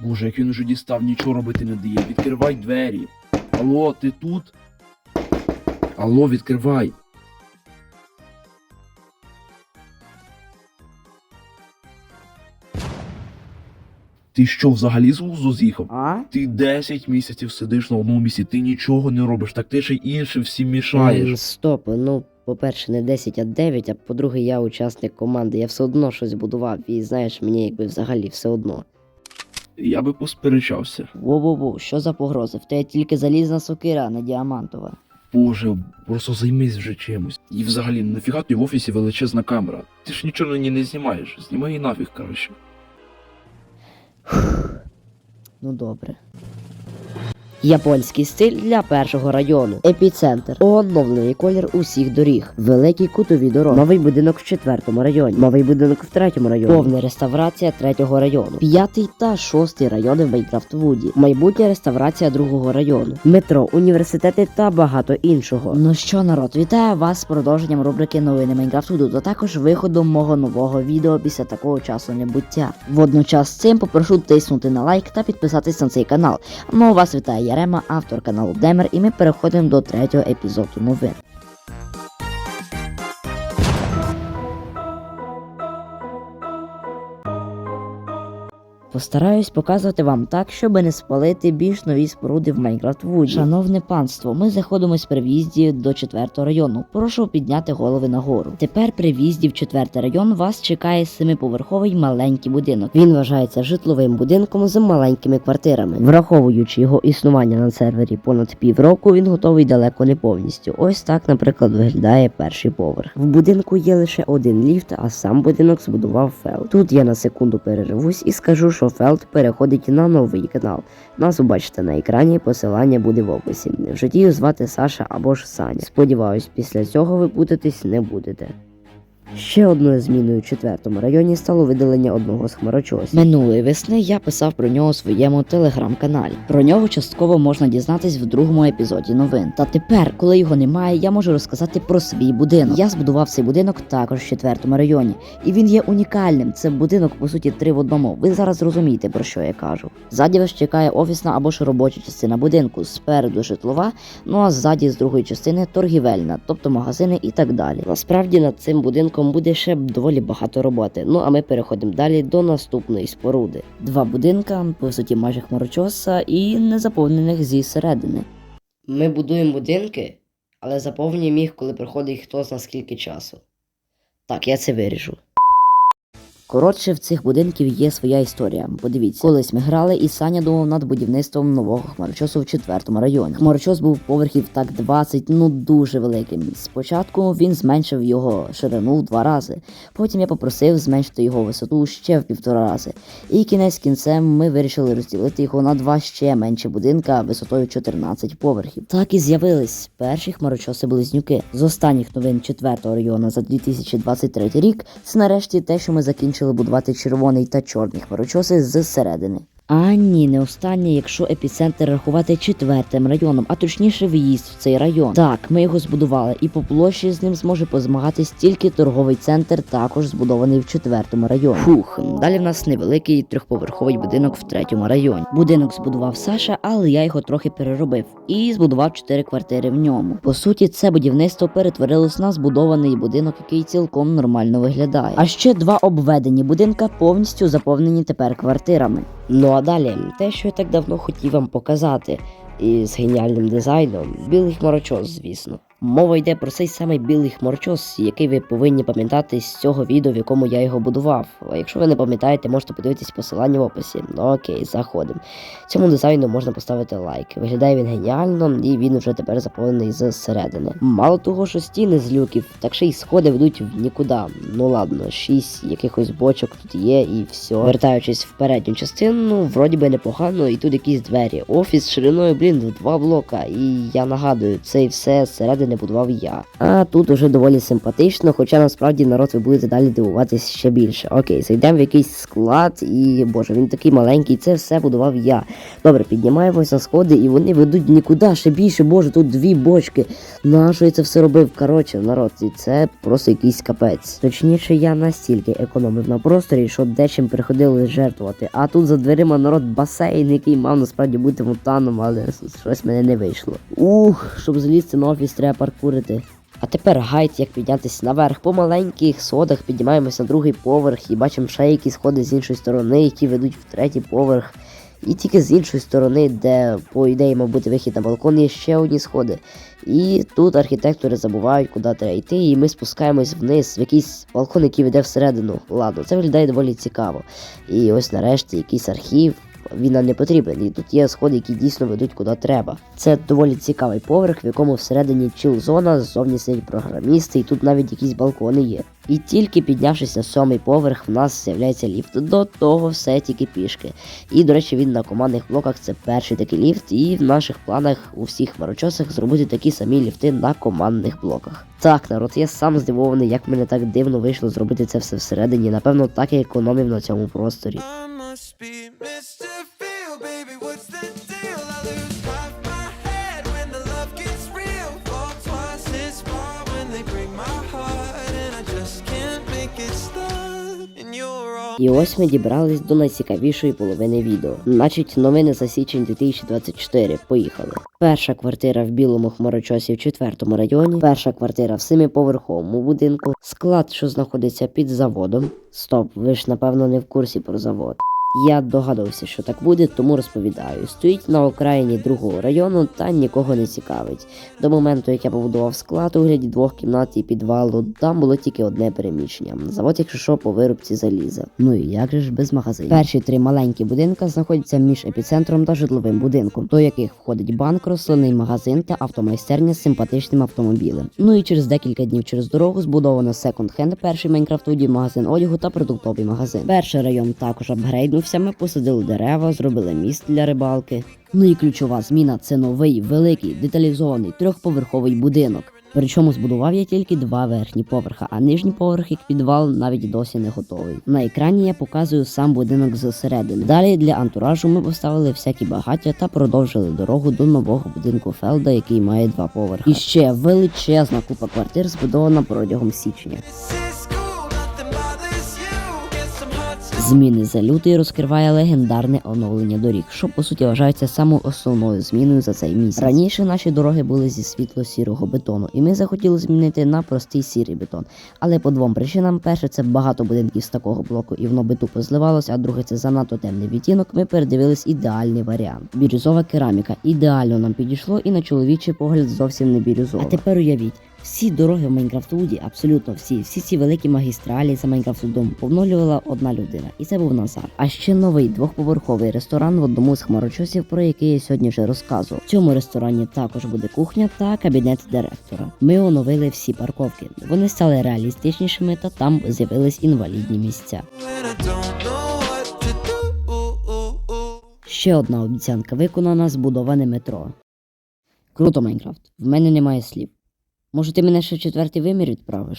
Боже, як він уже дістав, нічого робити не дає. Відкривай двері. Алло, ти тут? Алло, відкривай. Ти що, взагалі з глузду з'їхав? А? Ти 10 місяців сидиш на одному місці, ти нічого не робиш, так ти ще іншим всім мішаєш. Ем, Стоп, ну, по-перше, не 10, а 9, а по-друге, я учасник команди, я все одно щось будував, і знаєш, мені якби взагалі все одно. Я би посперечався. Во-во-во, що за погрози? В тебе тільки залізна сокира, а не діамантова. Боже, просто займись вже чимось. І взагалі, нафіга тобі в офісі величезна камера? Ти ж нічого на ній не знімаєш. Знімай її нафіг, коротше. Ну добре. Японський стиль для першого району. Епіцентр. Оновлений колір усіх доріг. Великі кутові дороги. Новий будинок в четвертому районі. Новий будинок в третьому районі. Повна реставрація третього району. П'ятий та шостий райони в Майнкрафт Вуді. Майбутня реставрація другого району. Метро, університети та багато іншого. Ну що, народ, вітаю вас з продовженням рубрики Новини Майнкрафт Вуду, а також виходом мого нового відео після такого часу небуття. Водночас з цим попрошу тиснути на лайк та підписатись на цей канал. Ну, вас вітає Ярема, автор каналу Демер, і ми переходимо до третього епізоду новин. Постараюсь показувати вам так, щоб не спалити більш нові споруди в Майнкрафт Вуді. Шановне панство, ми заходимось при в'їзді до 4 району. Прошу підняти голови нагору. Тепер при в'їзді в 4 район вас чекає семиповерховий маленький будинок. Він вважається житловим будинком з маленькими квартирами. Враховуючи його існування на сервері понад півроку, він готовий далеко не повністю. Ось так, наприклад, виглядає перший поверх. В будинку є лише один ліфт, а сам будинок збудував Фелд. Тут я на секунду перервусь і скажу, що Фелд переходить на новий канал. Нас побачите на екрані, посилання буде в описі. В житті звати Саша або ж Саня. Сподіваюсь, після цього ви путатись не будете. Ще одною зміною в четвертому районі стало видалення одного з хмарочосів. Минулої весни я писав про нього у своєму телеграм-каналі. Про нього частково можна дізнатись в другому епізоді новин. Та тепер, коли його немає, я можу розказати про свій будинок. Я збудував цей будинок також в четвертому районі, і він є унікальним. Це будинок, по суті, три в одному. Ви зараз зрозумієте про що я кажу. Ззаді вас чекає офісна або ж робоча частина будинку, спереду житлова, ну а ззаді з другої частини торгівельна, тобто магазини і так далі. Насправді над цим будинком буде ще доволі багато роботи. Ну а ми переходимо далі до наступної споруди. Два будинка, по суті, майже хмарочоса і не заповнених зі середини. Ми будуємо будинки, але заповнюємо їх, коли приходить хто з скільки часу. Так, я це виріжу. Коротше, в цих будинків є своя історія. Подивіться, колись ми грали, і Саня думав над будівництвом нового хмарочосу в четвертому районі. Хмарочос був поверхів так 20, ну дуже великим. Спочатку він зменшив його ширину в два рази. Потім я попросив зменшити його висоту ще в півтора рази. І кінець кінцем ми вирішили розділити його на два ще менші будинка висотою 14 поверхів. Так і з'явились перші хмарочоси близнюки. З останніх новин четвертого району за 2023 рік це нарешті те, що ми закінчили будувати червоний та чорний хмарочоси зсередини. А ні, не останнє, якщо епіцентр рахувати четвертим районом, а точніше в'їзд в цей район. Так, ми його збудували, і по площі з ним зможе позмагатись тільки торговий центр, також збудований в четвертому районі. Фух, далі в нас невеликий трьохповерховий будинок в третьому районі. Будинок збудував Саша, але я його трохи переробив і збудував чотири квартири в ньому. По суті, це будівництво перетворилось на збудований будинок, який цілком нормально виглядає. А ще два обведені будинка повністю заповнені тепер квартирами. Ну а далі, те, що я так давно хотів вам показати, і з геніальним дизайном, білий хмарочос, звісно. Мова йде про цей самий білий хмарочос, який ви повинні пам'ятати з цього відео, в якому я його будував. А якщо ви не пам'ятаєте, можете подивитись посилання в описі. Ну окей, заходимо. Цьому дизайну можна поставити лайк. Виглядає він геніально, і він вже тепер заповнений зсередини. Мало того, що стіни з люків, так ще й сходи ведуть в нікуди. Ну ладно, шість якихось бочок тут є і все. Вертаючись в передню частину, вроді би непогано, і тут якісь двері. Офіс шириною блін, два блока. І я нагадую, це все зсередини будував я. А тут уже доволі симпатично, хоча насправді народ ви будете далі дивуватись ще більше. Окей, зайдемо в якийсь склад, і боже, він такий маленький, це все будував я. Добре, піднімаємося сходи, і вони ведуть нікуди ще більше. Боже, тут дві бочки. Нащо я це все робив? Коротше, народ, і це просто якийсь капець. Точніше, я настільки економив на просторі, що дечим приходилось жертвувати. А тут за дверима народ басейн, який мав насправді бути фонтаном, але щось мене не вийшло. Ух, щоб залізти на офіс, треба паркурити. А тепер гайд, як піднятися наверх. По маленьких сходах піднімаємося на другий поверх і бачимо ще якісь сходи з іншої сторони, які ведуть в третій поверх. І тільки з іншої сторони, де, по ідеї, мав вихід на балкон, є ще одні сходи. І тут архітектори забувають, куди треба йти, і ми спускаємось вниз в якийсь балкон, який веде всередину. Ладно, це виглядає доволі цікаво. І ось нарешті якийсь архів. Він не потрібен, і тут є сходи, які дійсно ведуть куди треба. Це доволі цікавий поверх, в якому всередині чил-зона, ззовні сидять програмісти, і тут навіть якісь балкони є. І тільки піднявшись на сьомий поверх, в нас з'являється ліфт. До того все тільки пішки. І, до речі, він на командних блоках це перший такий ліфт, і в наших планах у всіх хмарочосах зробити такі самі ліфти на командних блоках. Так, народ, я сам здивований, як мене так дивно вийшло зробити це все всередині. Напевно, так я економів на цьому просторі. Be Mr. Feel, baby, what's the deal? I lose half my head when the love gets real. Fall twice as far when they break my heart, and I just can't make it stop. І ось ми дібрались до найцікавішої половини відео. Значить, новини за січень 2024. Поїхали. Перша квартира в білому хмарочосі в четвертому районі. Перша квартира в семиповерховому будинку. Склад, що знаходиться під заводом. Стоп, ви ж напевно не в курсі про завод. Я догадувався, що так буде, тому розповідаю. Стоїть на окраїні другого району та нікого не цікавить. До моменту, як я побудував склад у вигляді двох кімнат і підвалу, там було тільки одне переміщення. Завод, якщо що, по виробці заліза. Ну і як же ж без магазинів? Перші три маленькі будинка знаходяться між епіцентром та житловим будинком, до яких входить банк, рослинний магазин та автомайстерня з симпатичним автомобілем. Ну і через декілька днів через дорогу збудовано секонд-хенд, перший Майнкрафтуді, магазин одягу та продуктовий магазин. Перший район також апгрейднувся. Ми посадили дерева, зробили міст для рибалки. Ну і ключова зміна це новий, великий, деталізований трьохповерховий будинок. Причому збудував я тільки два верхні поверха, а нижній поверх, як підвал, навіть досі не готовий. На екрані я показую сам будинок зсередини. Далі для антуражу ми поставили всякі багаття та продовжили дорогу до нового будинку Фелда, який має два поверхи. І ще величезна купа квартир збудована протягом січня. Зміни за лютий розкриває легендарне оновлення доріг, що по суті вважається самою основною зміною за цей місяць. Раніше наші дороги були зі світло-сірого бетону, і ми захотіли змінити на простий сірий бетон. Але по двом причинам: перше, це багато будинків з такого блоку, і воно би тупо зливалося, а друге, це занадто темний відтінок. Ми передивились ідеальний варіант. Бірюзова кераміка ідеально нам підійшло, і на чоловічий погляд зовсім не бірюзова. А тепер уявіть. Всі дороги в Майнкрафтвуді, абсолютно всі, всі ці великі магістралі за Майнкрафтвудом повнолювала одна людина, і це був Назар. А ще новий двохповерховий ресторан в одному з хмарочосів, про який я сьогодні вже розказував. В цьому ресторані також буде кухня та кабінет директора. Ми оновили всі парковки. Вони стали реалістичнішими, та там з'явились інвалідні місця. Ще одна обіцянка виконана збудоване метро. Круто, Майнкрафт. В мене немає слів. Може, ти мене ще в четвертий вимір відправиш?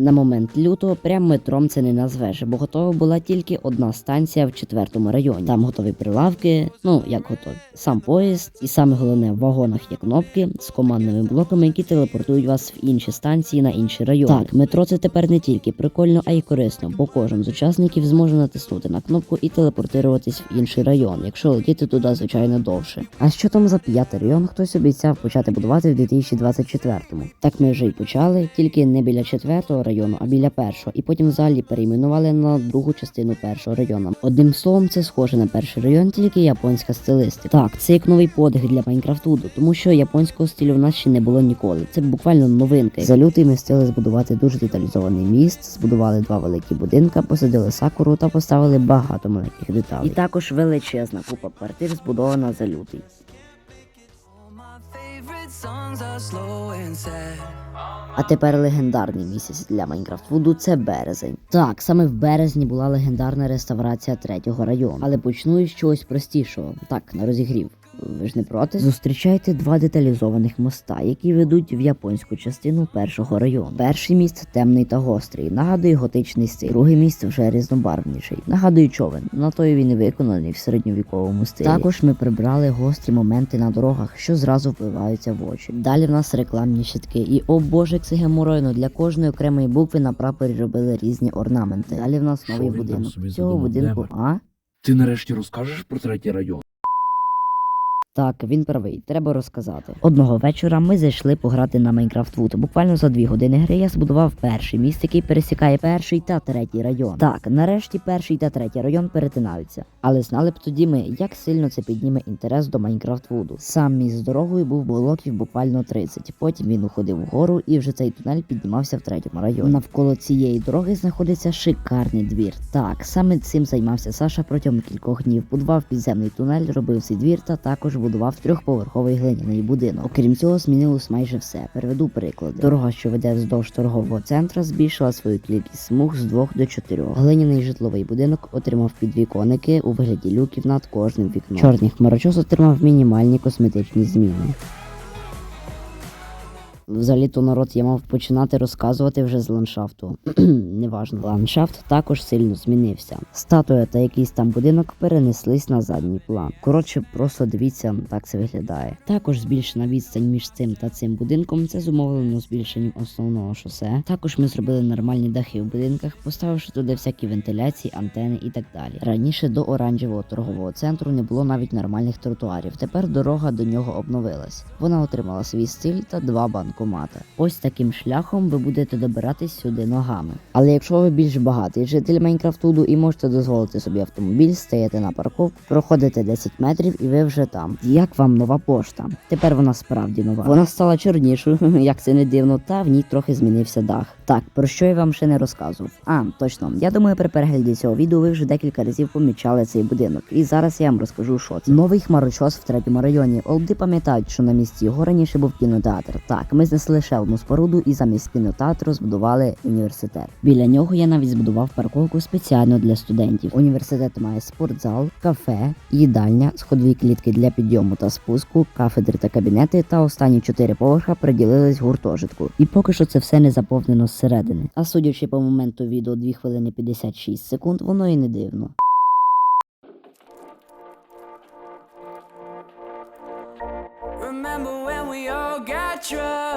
На момент лютого прям метром це не назвеш, бо готова була тільки одна станція в четвертому районі. Там готові прилавки, ну як готові, сам поїзд, і саме головне в вагонах є кнопки з командними блоками, які телепортують вас в інші станції на інші райони. Так, метро це тепер не тільки прикольно, а й корисно, бо кожен з учасників зможе натиснути на кнопку і телепортуватись в інший район, якщо летіти туди, звичайно, довше. А що там за п'ятий район? Хтось обіцяв почати будувати в 2024-му. Так ми вже й почали, тільки не біля четвертого району, а біля першого, і потім взагалі перейменували на другу частину першого району. Одним словом, це схоже на перший район, тільки японська стилистика. Так, це як новий подих для Майнкрафтуду, тому що японського стилю в нас ще не було ніколи. Це буквально новинка. За лютий ми встигли збудувати дуже деталізований міст, збудували два великі будинка, посадили сакуру та поставили багато маленьких деталей. І також величезна купа квартир збудована за лютий. А тепер легендарний місяць для Майнкрафтвуду це березень. Так, саме в березні була легендарна реставрація третього району. Але почну із чогось простішого, так, на розігрів. Ви ж не проти? Зустрічайте два деталізованих моста, які ведуть в японську частину першого району. Перший міст темний та гострий, нагадує готичний стиль. Другий міст вже різнобарвніший. Нагадує човен. На той він і виконаний в середньовіковому стилі. Також ми прибрали гострі моменти на дорогах, що зразу впливаються в очі. Далі в нас рекламні щитки. І о боже, геморойно, для кожної окремої букви на прапорі робили різні орнаменти. Далі в нас новий будинок. Цього будинку. А? Ти нарешті розкажеш про третій район? Так, він правий, треба розказати. Одного вечора ми зайшли пограти на Майнкрафт Вуд. Буквально за дві години гри я збудував перший міст, який пересікає перший та третій район. Так, нарешті перший та третій район перетинаються. Але знали б тоді ми, як сильно це підніме інтерес до Майнкрафт Вуду. Сам міст з дорогою був блоків буквально 30. Потім він уходив вгору, і вже цей тунель піднімався в третьому районі. Навколо цієї дороги знаходиться шикарний двір. Так, саме цим займався Саша протягом кількох днів. Будував підземний тунель, робив цей двір та також будував трьохповерховий глиняний будинок. Окрім цього, змінилось майже все. Переведу приклади. Дорога, що веде вздовж торгового центру, збільшила свою кількість смуг з двох до чотирьох. Глиняний житловий будинок отримав підвіконники у вигляді люків над кожним вікном. Чорний хмарочос отримав мінімальні косметичні зміни. Взагалі-то народ я мав починати розказувати вже з ландшафту. Неважно. Ландшафт також сильно змінився. Статуя та якийсь там будинок перенеслись на задній план. Коротше, просто дивіться, так це виглядає. Також збільшена відстань між цим та цим будинком. Це зумовлено збільшенням основного шосе. Також ми зробили нормальні дахи в будинках, поставивши туди всякі вентиляції, антени і так далі. Раніше до оранжевого торгового центру не було навіть нормальних тротуарів. Тепер дорога до нього обновилась. Вона отримала свій стиль та два банкомати. Ось таким шляхом ви будете добиратись сюди ногами. Але якщо ви більш багатий житель Майнкрафтуду і можете дозволити собі автомобіль, стаєте на парковку, проходите 10 метрів і ви вже там. Як вам нова пошта? Тепер вона справді нова. Вона стала чорнішою, як це не дивно, та в ній трохи змінився дах. Так, про що я вам ще не розказував. А, точно, я думаю, при перегляді цього відео ви вже декілька разів помічали цей будинок. І зараз я вам розкажу, що це. Новий хмарочос в третьому районі. Олди пам'ятають, що на місці його раніше був кінотеатр. Так, ми знесли ще споруду і замість кінотеатру збудували університет. Біля нього я навіть збудував парковку спеціально для студентів. Університет має спортзал, кафе, їдальня, сходові клітки для підйому та спуску, кафедри та кабінети. Та останні чотири поверха приділились гуртожитку. І поки що це все не заповнено зсередини. А судячи по моменту відео 2 хвилини 56 секунд, воно і не дивно. Remember when we all got drunk?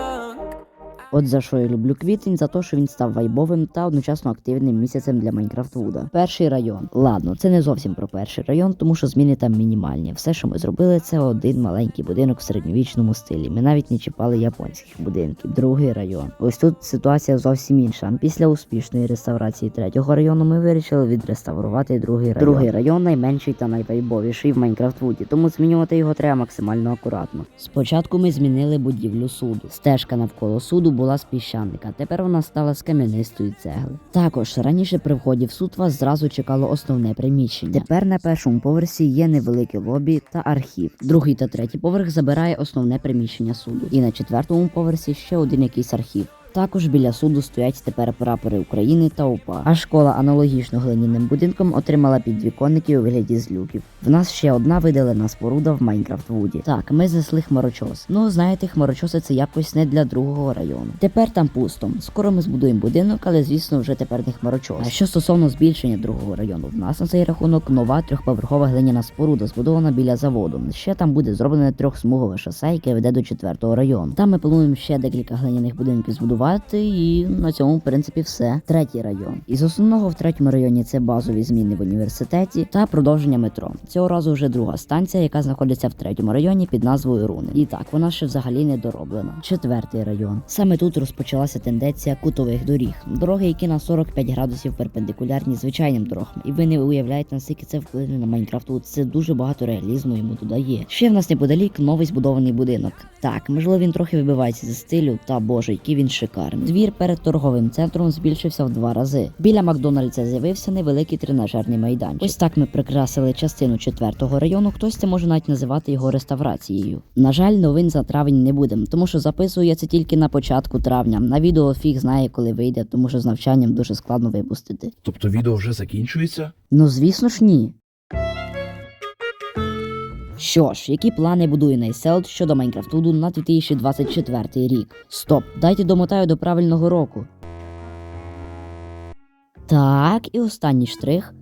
От за що я люблю квітень, за те, що він став вайбовим та одночасно активним місяцем для Майнкрафт Вуда. Перший район. Ладно, це не зовсім про перший район, тому що зміни там мінімальні. Все, що ми зробили, це один маленький будинок в середньовічному стилі. Ми навіть не чіпали японських будинків. Другий район. Ось тут ситуація зовсім інша. Після успішної реставрації третього району ми вирішили відреставрувати другий район. Другий район найменший та найвайбовіший в Майнкрафт Вуді, тому змінювати його треба максимально акуратно. Спочатку ми змінили будівлю суду. Стежка навколо суду була з піщаника, тепер вона стала з кам'янистої цегли. Також раніше при вході в суд вас зразу чекало основне приміщення. Тепер на першому поверсі є невелике лобі та архів. Другий та третій поверх забирає основне приміщення суду. І на четвертому поверсі ще один якийсь архів. Також біля суду стоять тепер прапори України та УПА. А школа аналогічно глиняним будинкам отримала підвіконники у вигляді злюків. В нас ще одна видалена споруда в Майнкрафт Вуді. Так, ми знесли хмарочос. Ну знаєте, хмарочоси це якось не для другого району. Тепер там пусто. Скоро ми збудуємо будинок, але звісно вже тепер не хмарочос. А що стосовно збільшення другого району, в нас на цей рахунок нова трьохповерхова глиняна споруда, збудована біля заводу. Ще там буде зроблене трьохсмугове шосе, яке веде до четвертого району. Там ми плануємо ще декілька глиняних будинків збудувати, і на цьому, в принципі, все. Третій район. Із основного в третьому районі це базові зміни в університеті та продовження метро. Цього разу вже друга станція, яка знаходиться в третьому районі під назвою Руни. І так, вона ще взагалі не дороблена. Четвертий район. Саме тут розпочалася тенденція кутових доріг. Дороги, які на 45 градусів перпендикулярні звичайним дорогам. І ви не уявляєте, наскільки це вплине на Майнкрафт. Це дуже багато реалізму йому додає. Ще в нас неподалік новий збудований будинок. Так, можливо, він трохи вибивається зі стилю, та боже, який він шикарний. Двір перед торговим центром збільшився в два рази. Біля Макдональдса з'явився невеликий тренажерний майданчик. Ось так ми прикрасили частину четвертого району. Хтось це може навіть називати його реставрацією. На жаль, новин за травень не будемо, тому що записую я це тільки на початку травня. На відео фіг знає, коли вийде, тому що з навчанням дуже складно випустити. Тобто відео вже закінчується? Ну звісно ж ні. Що ж, які плани будує Найселд щодо Майнкрафтуду на 2024 рік? Стоп, дайте домотаю до правильного року. Так, і останній штрих.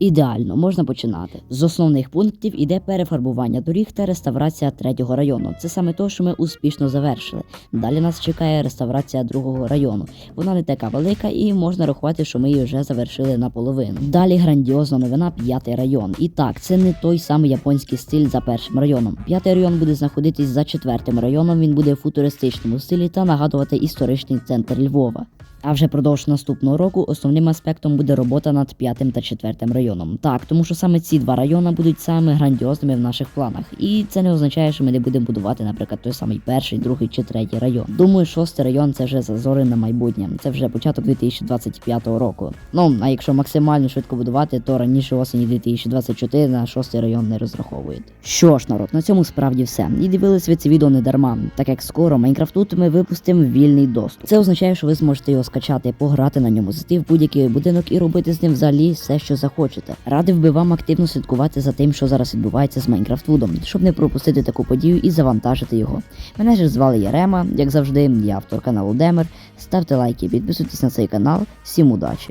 Ідеально, можна починати. З основних пунктів іде перефарбування доріг та реставрація третього району. Це саме те, що ми успішно завершили. Далі нас чекає реставрація другого району. Вона не така велика і можна рахувати, що ми її вже завершили наполовину. Далі грандіозна новина п'ятий район. І так, це не той самий японський стиль за першим районом. П'ятий район буде знаходитись за четвертим районом. Він буде в футуристичному стилі та нагадувати історичний центр Львова. А вже продовж наступного року основним аспектом буде робота над п'ятим та четвертим районом. Так, тому що саме ці два райони будуть самими грандіозними в наших планах. І це не означає, що ми не будемо будувати, наприклад, той самий перший, другий чи третій район. Думаю, шостий район це вже зазори на майбутнє. Це вже початок 2025 року. Ну а якщо максимально швидко будувати, то раніше осені 2024 на шостий район не розраховують. Що ж, народ, на цьому справді все. І дивились ви це відео не дарма, так як скоро Майнкрафт тут ми випустимо вільний доступ. Це означає, що ви зможете його скачати, пограти на ньому, зайти в будь-який будинок і робити з ним взагалі все, що захочете. Радив би вам активно слідкувати за тим, що зараз відбувається з Майнкрафт Вудом, щоб не пропустити таку подію і завантажити його. Мене ж звали Ярема, як завжди, я автор каналу Демер. Ставте лайки, підписуйтесь на цей канал. Всім удачі!